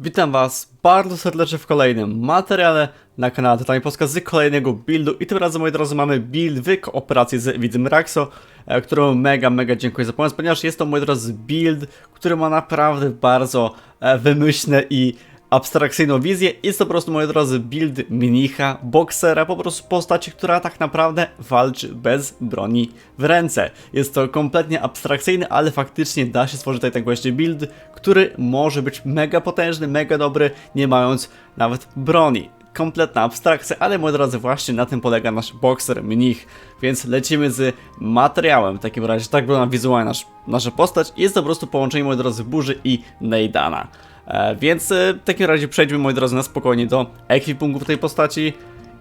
Witam Was bardzo serdecznie w kolejnym materiale na kanale Tytanic Polska z kolejnego buildu i tym razem moi drodzy mamy build w kooperacji z Widzem Raxo, e, któremu mega mega dziękuję za pomoc, ponieważ jest to moi drodzy build, który ma naprawdę bardzo e, wymyślne i abstrakcyjną wizję. Jest to po prostu, moi drodzy, build mnicha, boksera, po prostu postaci, która tak naprawdę walczy bez broni w ręce. Jest to kompletnie abstrakcyjny, ale faktycznie da się stworzyć tutaj tak właśnie build, który może być mega potężny, mega dobry, nie mając nawet broni kompletna abstrakcja, ale moi drodzy, właśnie na tym polega nasz bokser mnich, więc lecimy z materiałem. W takim razie tak wygląda wizualnie nasz, nasza postać. Jest to po prostu połączenie, moi drodzy, burzy i Neidana. E, więc e, w takim razie przejdźmy, moi drodzy, na spokojnie do ekwipunków tej postaci.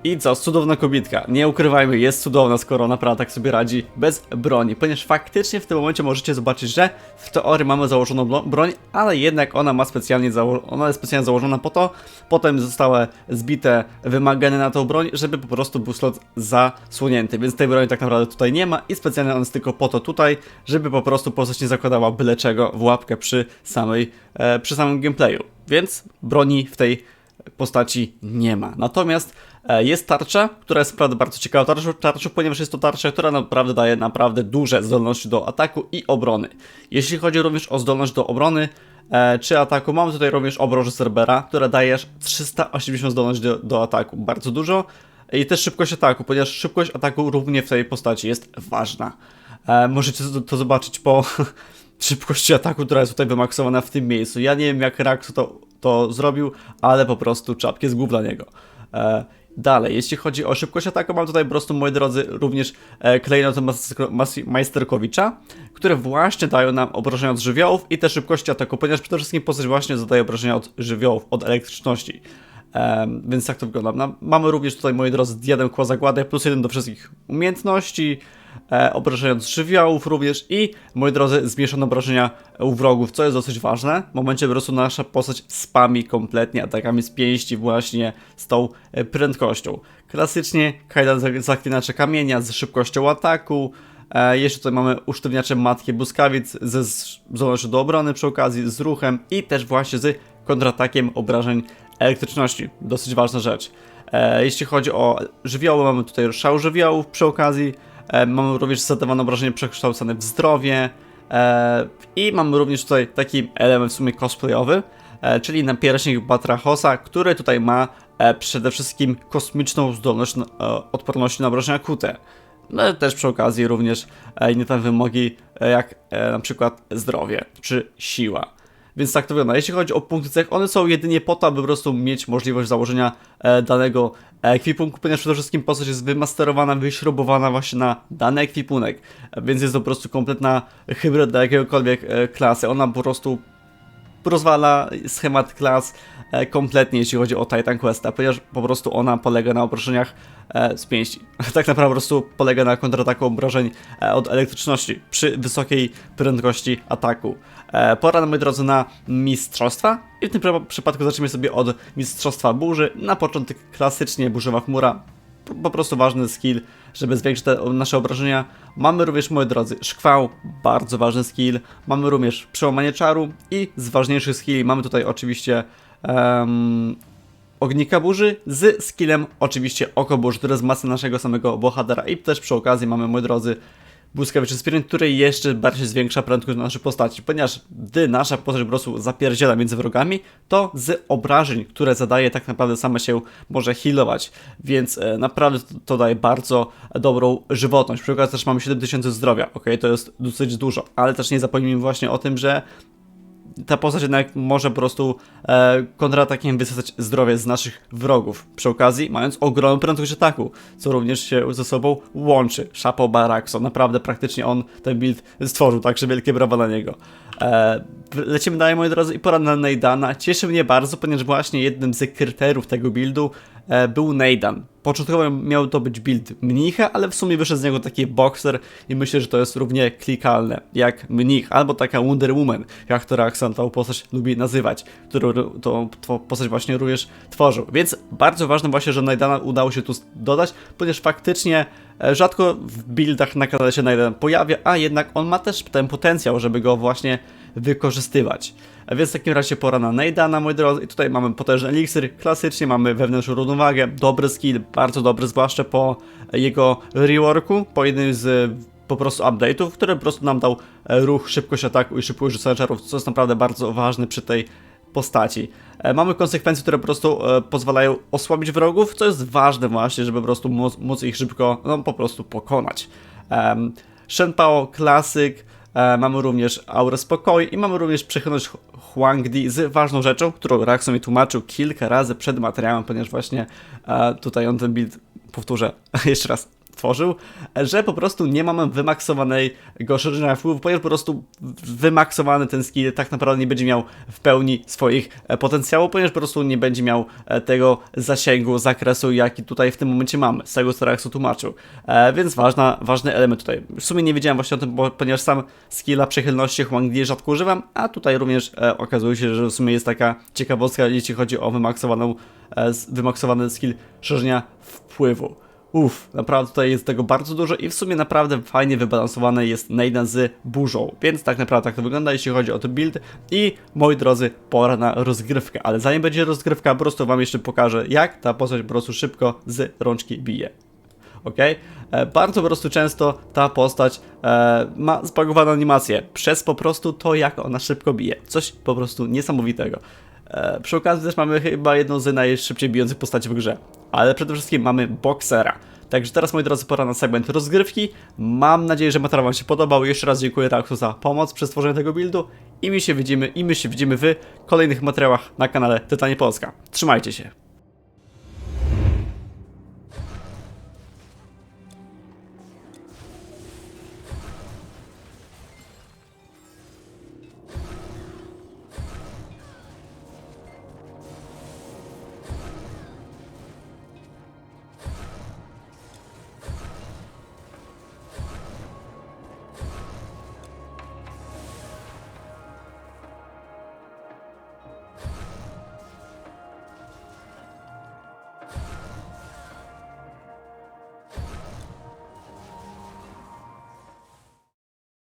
I co, cudowna kobietka. Nie ukrywajmy, jest cudowna, skoro naprawdę tak sobie radzi bez broni. Ponieważ faktycznie w tym momencie możecie zobaczyć, że w teorii mamy założoną broń, ale jednak ona ma specjalnie ona jest specjalnie założona po to, potem zostały zbite wymagane na tą broń, żeby po prostu był slot zasłonięty. Więc tej broni tak naprawdę tutaj nie ma i specjalnie on jest tylko po to tutaj, żeby po prostu postać nie zakładała byle czego w łapkę przy samej, e, przy samym gameplayu. Więc broni w tej postaci nie ma. Natomiast jest tarcza, która jest naprawdę bardzo ciekawa tarczą, tarczą, ponieważ jest to tarcza, która naprawdę daje naprawdę duże zdolności do ataku i obrony. Jeśli chodzi również o zdolność do obrony e, czy ataku, mamy tutaj również obroże Cerbera, która daje aż 380 zdolność do, do ataku. Bardzo dużo. I też szybkość ataku, ponieważ szybkość ataku również w tej postaci jest ważna. E, możecie to, zobaczyć po szybkości ataku, która jest tutaj wymaksowana w tym miejscu. Ja nie wiem jak Raxu to, to zrobił, ale po prostu czapkie z głów dla niego. Dalej, jeśli chodzi o szybkość ataku, mam tutaj po prostu, moi drodzy, również e, klejnoty Majsterkowicza, które właśnie dają nam obrażenia od żywiołów i te szybkości ataku, ponieważ przede wszystkim postać właśnie zadaje obrażenia od żywiołów, od elektryczności. Więc tak to wygląda. Mamy również tutaj, moi drodzy, diadem kła zagładę, plus jeden do wszystkich umiejętności, e, od żywiołów również i, moi drodzy, zmniejszone obrażenia u wrogów, co jest dosyć ważne. W momencie po prostu nasza postać spami kompletnie atakami z pięści właśnie z tą e, prędkością. Klasycznie Kaidan za- zaklinacze kamienia z szybkością ataku, E, jeszcze tutaj mamy usztywniacze matki błyskawic ze zdolnością do obrony przy okazji, z ruchem i też właśnie z kontratakiem obrażeń elektryczności. Dosyć ważna rzecz. E, jeśli chodzi o żywioły, mamy tutaj szał żywiołów przy okazji. E, mamy również zadawane obrażenie przekształcone w zdrowie. E, I mamy również tutaj taki element w sumie cosplayowy, e, czyli napierśnik Batrachosa, który tutaj ma przede wszystkim kosmiczną zdolność odporności na obrażenia kute. No też przy okazji również inne tam wymogi, jak na przykład zdrowie czy siła. Więc tak to wygląda. Jeśli chodzi o punkty cech, one są jedynie po to, aby po prostu mieć możliwość założenia e, danego ekwipunku, ponieważ przede wszystkim postać jest wymasterowana, wyśrubowana właśnie na dany ekwipunek. Więc jest to po prostu kompletna hybryda jakiegokolwiek e, klasy. Ona po prostu rozwala schemat klas kompletnie, jeśli chodzi o Titan Questa, ponieważ po prostu ona polega na obrażeniach e, z pięści. Tak naprawdę po prostu polega na kontrataku obrażeń e, od elektryczności przy wysokiej prędkości ataku. E, pora, moi drodzy, na mistrzostwa i w tym przy- przypadku zaczniemy sobie od mistrzostwa burzy. Na początek klasycznie burzowa chmura, po- prostu ważny skill, żeby zwiększyć nasze obrażenia. Mamy również, moi drodzy, szkwał, bardzo ważny skill. Mamy również przełamanie czaru i z ważniejszych skilli mamy tutaj oczywiście em, ognika burzy z skillem oczywiście oko burzy, które wzmacnia naszego samego bohatera. I też przy okazji mamy, moi drodzy, błyskawiczy spirit, który jeszcze bardziej zwiększa prędkość naszej postaci, ponieważ gdy nasza postać po prostu zapierdziela między wrogami, to z obrażeń, które zadaje, tak naprawdę sama się może healować, więc e, naprawdę to daje bardzo dobrą żywotność. Przy okazji też mamy 7000 zdrowia, ok, to jest dosyć dużo, ale też nie zapomnijmy właśnie o tym, że ta postać jednak może po prostu e, kontratakiem wysysać zdrowie z naszych wrogów. Przy okazji, mając ogromną prędkość ataku, co również się ze sobą łączy. Chapo Baraxo, naprawdę praktycznie on ten build stworzył, także wielkie brawa dla niego. E, lecimy dalej, moi drodzy, i pora na Neidana. Cieszy mnie bardzo, ponieważ właśnie jednym z kryteriów tego buildu był Neidan. Początkowo miał to być build mnicha, ale w sumie wyszedł z niego taki boxer i myślę, że to jest równie klikalne jak mnich, albo taka Wonder Woman, jak to Raxan tą postać lubi nazywać, którą tą, postać właśnie również tworzył. Więc bardzo ważne właśnie, że Naidana udało się tu dodać, ponieważ faktycznie e, rzadko w buildach na kanale się Naden pojawia, a jednak on ma też ten potencjał, żeby go właśnie wykorzystywać. A więc w takim razie pora na Neidana, moi drodzy. I tutaj mamy potężny eliksir, klasycznie mamy wewnętrzną równowagę, dobry skill, bardzo dobry, zwłaszcza po jego reworku, po jednym z po prostu update'ów, który po prostu nam dał e, ruch, szybkość ataku i szybkość rzucania czarów, co jest naprawdę bardzo ważne przy tej postaci. E, Mamy konsekwencje, które po prostu e, pozwalają osłabić wrogów, co jest ważne właśnie, żeby po prostu móc, móc ich szybko, no po prostu pokonać. Um, Shenpao klasyk, e, mamy również aurę spokoju i mamy również przychylność Huangdi z ważną rzeczą, którą Raxo mi tłumaczył kilka razy przed materiałem, ponieważ właśnie tutaj on ten build, powtórzę jeszcze raz, tworzył, że po prostu nie mamy wymaksowanego szerzenia wpływu, ponieważ po prostu wymaksowany ten skill tak naprawdę nie będzie miał w pełni swoich e, potencjałów, ponieważ po prostu nie będzie miał e, tego zasięgu, zakresu, jaki tutaj w tym momencie mamy, z tego co Raxo tłumaczył. E, więc ważna, ważny element tutaj. W sumie nie wiedziałem właśnie o tym, bo, ponieważ sam skilla przychylności Huangdi rzadko używam, a tutaj również okazuje się, że w sumie jest taka ciekawostka, jeśli chodzi o wymaksowaną, wymaksowany skill szerzenia wpływu. Uff, naprawdę tutaj jest tego bardzo dużo i w sumie naprawdę fajnie wybalansowany jest Neidan z burzą, więc tak naprawdę tak to wygląda jeśli chodzi o ten build i moi drodzy, pora na rozgrywkę, ale zanim będzie rozgrywka, po prostu wam jeszcze pokażę jak ta postać po prostu szybko z rączki bije. Ok? E, bardzo po prostu często ta postać e, ma zbagowaną animację przez po prostu to, jak ona szybko bije. Coś po prostu niesamowitego. E, przy okazji też mamy chyba jedną z najszybciej bijących postaci w grze. Ale przede wszystkim mamy boksera. Także teraz, moi drodzy, pora na segment rozgrywki. Mam nadzieję, że materiał Wam się podobał. Jeszcze raz dziękuję Raxu za pomoc przy stworzeniu tego buildu. I my się widzimy, i my się widzimy w kolejnych materiałach na kanale Tytanie Polska. Trzymajcie się.